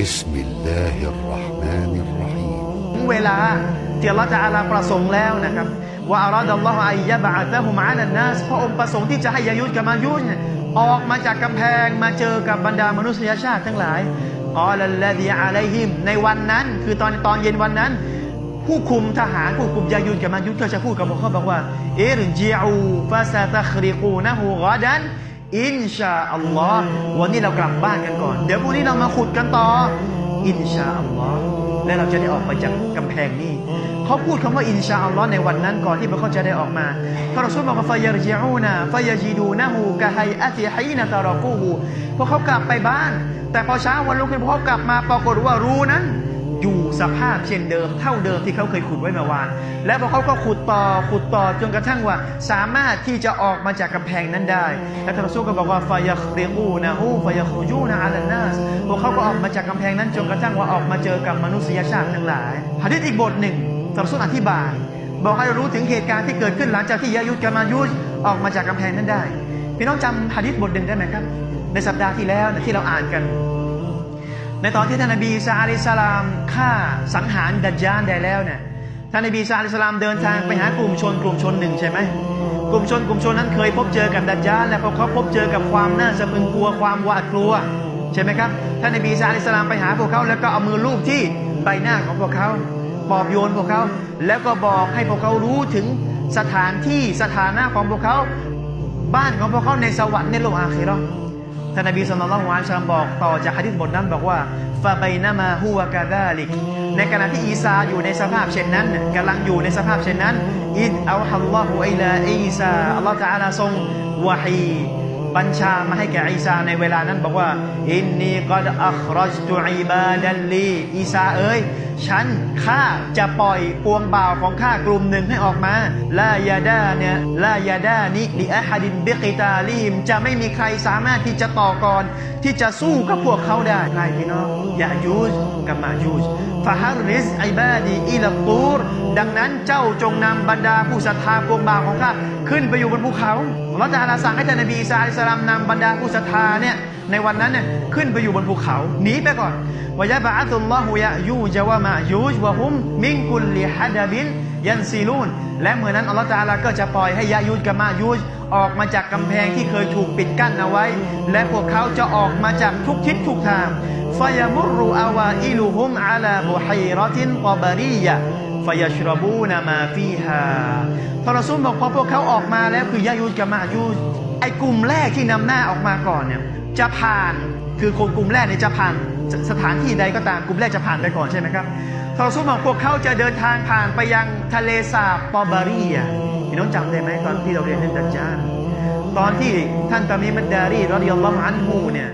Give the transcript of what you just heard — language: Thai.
بسم الله الرحمن الرحيم ถึงเวลาที่อัลลอฮฺจะอาลาประสงค์แล้วนะครับว่าอาราดัลลอฮฺอัยยะบะอะซะฮุมอาลันนัสพระองค์ประสงค์ที่จะให้ยายุดกับมายุดเนี่ยออกมาจากกำแพงมาเจอกับบรรดามนุษยชาติทั้งหลายออลัลลดีอะลัยฮิมในวันนั้น คือตอนตอนเย็นวันนั้น ผู้คุมทหารผู้คุมยายุดกับมายุดก็จะพูดกับพวกเขาบอกว่าอิรจิอูฟาซาตัคริกูนะฮูกอดัน อินชาอัลลอฮ์วันนี้เรากลับบ้านกันก่อน เดี๋ยวพรุ่งนี้เรามาขุดกันต่อ อินชาอัลลอฮ์และเราจะได้ออกไปจากกำแพงนี้เขาพูดคำว่าอินชาอัลลอฮ์ในวันนั้นก่อนที่พวกเขาจะได้ออกมาพระรอซูลบอกว่าฟายรจิอูนะฟายจีดูนะฮูกะไฮอะติฮีนะตารอกูฮูพวกเขากลับไปบ้าน แต่พอเช้าวันรุ่งขึ้นพวกเขากลับมาปรากฏว่ารูนั้น อยู่สภาพเช่นเดิม เท่าเดิมที่เขาเคยขุดไว้เมื่อวาน และพอเขาก็ขุดต่อขุดต่อจนกระทั่งว่า สามารถที่จะออกมาจากกำแพงนั้นได้และท่านรอซูลก็บอกว่าฟายครีอูนะฮูฟายครูยูนะอาลันนัสพวกเขาก็ออกมาจากกำแพงนั้นจนกระทั่งว่าออกมาเจอกับมนุษยชาติทั้งหลายหะดีษอีกบทหนึ่งท่านรอซูลอธิบาย บอกให้รู้ถึงเหตุการณ์ที่เกิดขึ้นหลังจากที่ยายุดกับมายุดออกมาจากกำแพงนั้นได้พี่น้องจำหะดีษบทหนึ่งได้ไหมครับ ในสัปดาห์ที่แล้วที่เราอ่านกัน ในตอนที่ท่านนบีอีสาลิสลามฆ่าสังหารดัจจานได้แล้วเนี่ยท่านนบีอีสาลิสลามเดินทางไปหากลุ่มชนกลุ่มชนหนึ่งใช่ไหมกลุ่มชนกลุ่มชนนั้นเคยพบเจอกับดัจจานและพอเขาพบเจอกับความน่าสะพรึงกลัวความหวาดกลัวใช่ไหมครับท่านนบีอีสาลิสลามไปหาพวกเขาแล้วก็เอามือลูบที่ใบหน้าของพวกเขาปอบโยนพวกเขาแล้วก็บอกให้พวกเขารู้ถึงสถานที่สถานะของพวกเขา บ้านของพวกเขาในสวรรค์ในโลกอาคีรา ท่านนบีสุลต่านละฮ์วะซัลลัมบอกต่อจากฮะดิษบทนั้นบอกว่าฟาไบนามาฮุวะกาดาลิก ในขณะที่อีซาอยู่ในสภาพเช่นนั้นกำลังอยู่ในสภาพเช่นนั้นอิดอัลฮัลลอฮุอิลาอีซาอัลลอฮฺตะอาลาทรงวะฮีบัญชามาให้แก่อีซาในเวลานั้นบอกว่าอินนีกัดอัครจตุอิบาดัลลีอีซาเอ้ย ฉันข้าจะปล่อยปวงบ่าวของข้ากลุ่มหนึ่งให้ออกมาลายาดาเนี่ยลายาดานิลิอะฮัดินเบกิตาลีมจะไม่มีใครสามารถที่จะต่อกรที่จะสู้กับพวกเขาได้ใครพี่น้องยายูจกับมายูจฟาฮาริสไอบาดีอิลตูร ดังนั้นเจ้าจงนำบรรดาผู้ศรัทธาปวงบ่าวของข้าขึ้นไปอยู่บนภูเขาอัลลอฮฺจะอาลาสั่งให้ท่านนบีอีสาอิสลามนำบรรดาผู้ศรัทธาเนี่ยในวันนั้นเนี่ยขึ้นไปอยู่บนภูเขาหนีไปก่อนวายะบะอัตุลลอฮุยะยูจวะมายูจวะฮุมมิงกุลลิฮัดบินยันซีลูนและเมื่อนั้นอัลลอฮฺตะอาลาก็จะปล่อยให้ยะยูจกับมายูจออกมาจากกำแพงที่เคยถูกปิดกั้นเอาไว้ และพวกเขาจะออกมาจากทุกทิศทุกทางฟยมุรุอาวาอิลุฮุมอาลาบุฮีรตินกอบารียะฟยชรบูนามาฟีฮาทรซุมบอกพอพวกเขาออกมาแล้วคือยายูดกับมายูดไอ้กลุ่มแรกที่นำหน้าออกมาก่อนเนี่ยจะผ่านคือคนกลุ่มแรกเนี่ยจะผ่าน สถานที่ใดก็ตามกลุ่มแรกจะผ่านไปก่อนใช่ไหมครับทรซุมบองพวกเขาจะเดินทางผ่านไปยังทะเลสาบปอบารียะพี่น้องจำได้ไหมตอนที่เราเรียนเรื่องดัจจานตอนที่ท่านตามีมัดดารีรอดิยัลลอฮุอันฮูเนี่ย